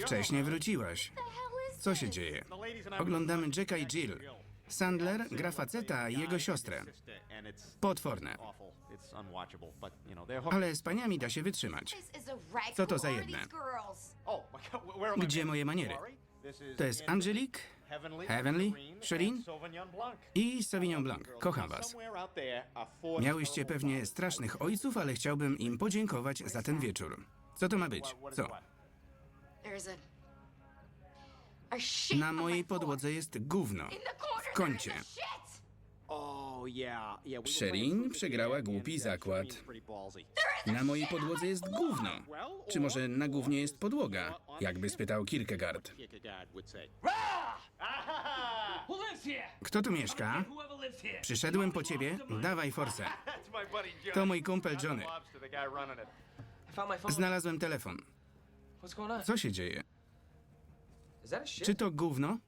Wcześnie wróciłaś. Co się dzieje? Oglądamy Jacka i Jill. Sandler gra faceta i jego siostrę. Potworne. Ale z paniami da się wytrzymać. Co to za jedne? Gdzie moje maniery? To jest Angelique, Heavenly, Shireen i Sauvignon Blanc. Kocham was. Miałyście pewnie strasznych ojców, ale chciałbym im podziękować za ten wieczór. Co to ma być? Co? Na mojej podłodze jest gówno. W kącie. Sherin przegrała głupi zakład. Na mojej podłodze jest gówno. Czy może na gównie jest podłoga? Jakby spytał Kierkegaard. Kto tu mieszka? Przyszedłem po ciebie. Dawaj forsę. To mój kumpel Johnny. Znalazłem telefon. Co się dzieje? Czy to gówno?